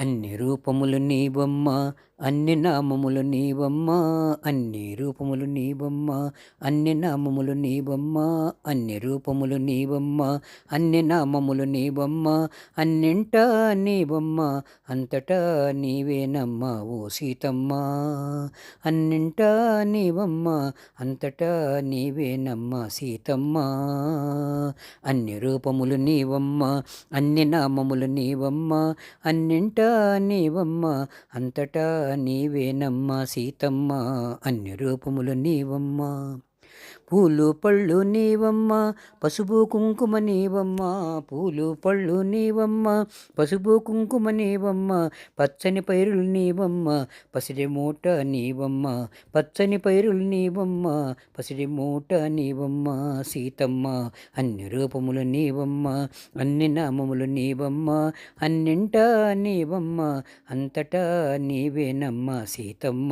అన్ని రూపములు నీవమ్మ. అన్ని నామములు నీవమ్మ అన్ని రూపములు నీవమ్మ అన్ని నామములు నీవమ్మ అన్ని రూపములు నీవమ్మ అన్ని నామములు నీవమ్మ అన్నింట నీవమ్మ అంతటా నీవేనమ్మ ఓ సీతమ్మ. అన్నింట నీవమ్మ అంతటా నీవేనమ్మ సీతమ్మ. అన్ని రూపములు నీవమ్మ అన్ని నామములు నీవమ్మ అన్నింట నీవమ్మ అంతటా నీవేనమ్మా సీతమ్మ అన్ని రూపములు నీవమ్మ. పూలు పళ్ళు నీవమ్మ పసుపు కుంకుమ నీవమ్మ పూలు పళ్ళు నీవమ్మ పసుపు కుంకుమ నీవమ్మ పచ్చని పైరులు నీవమ్మ పసిడి మూట నీవమ్మ పచ్చని పైరులు నీవమ్మ పసిడి మూట నీవమ్మ సీతమ్మ అన్ని రూపములు నీవమ్మ అన్ని నామములు నీవమ్మ అన్నింట నీవమ్మ అంతటా నీవేనమ్మ సీతమ్మ.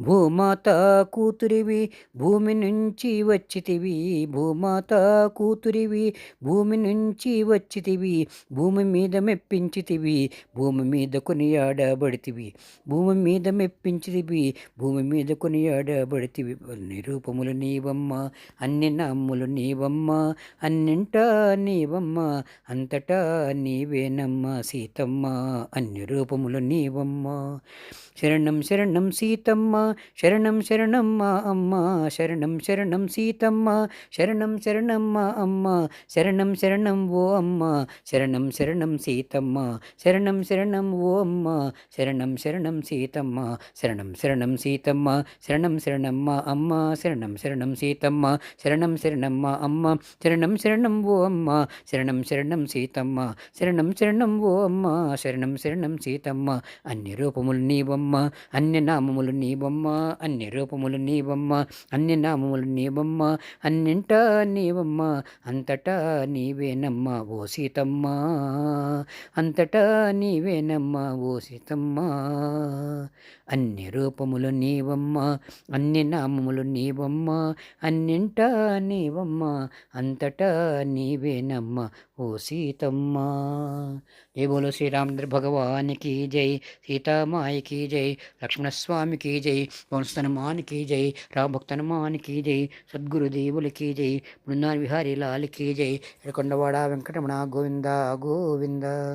భూమాత కూతురివి భూమి నుంచి వచ్చితివి. భూమాత కూతురివి భూమి నుంచి వచ్చితివి. భూమి మీద మెప్పించితివి భూమి మీద కొనియాడబడితివి భూమి మీద మెప్పించితివి భూమి మీద కొనియాడబడితివి అన్ని రూపములు నీవమ్మ అన్ని నామ్ములు నీవమ్మ అన్నింట నీవమ్మ అంతటా నీవేనమ్మ సీతమ్మ అన్ని రూపములు నీవమ్మ. శరణం శరణం సీతమ్మ శరణం శరణమ్మ అమ్మ శరణం శరణం సీతమ్మ శరణం శరణమ్మ అమ్మ శరణం శరణం ఓ అమ్మ శరణం శరణం సీతమ్మ శరణం శరణం ఓ అమ్మ శరణం శరణం సీతమ్మ శరణం శరణం సీతమ్మ శరణం శరణమ్మ అమ్మ శరణం శరణం సీతమ్మ శరణం శరణమ్మ అమ్మ శరణం శరణం ఓ అమ్మ శరణం శరణం సీతమ్మ శరణం శరణం ఓ అమ్మ శరణం శరణం సీతమ్మ అన్ని రూపములు నీవమ్మ అన్ని నామములు నీవమ్మ అన్ని రూపములు నీవమ్మ అన్ని నామములు నీవమ్మ అన్నింట నీవమ్మ అంతటా నీవేనమ్మ ఓ సీతమ్మ అంతటా నీవేనమ్మ ఓ సీతమ్మ అన్ని రూపములు నీవమ్మ అన్ని నామములు నీవమ్మ అన్నింట నీవమ్మ అంతటా నీవేనమ్మ ఓ సీతమ్మ. జై బోలో శ్రీరామచంద్ర భగవానికి జై సీతామాయికి జై లక్ష్మణస్వామికి జై వంశనమానికి జై రామభక్తనమానికి జై సద్గురుదేవులకి జై బృందాన్ విహారీ లాల్కి జై ఎడకొండవాడ వెంకటరమణ గోవింద గోవింద.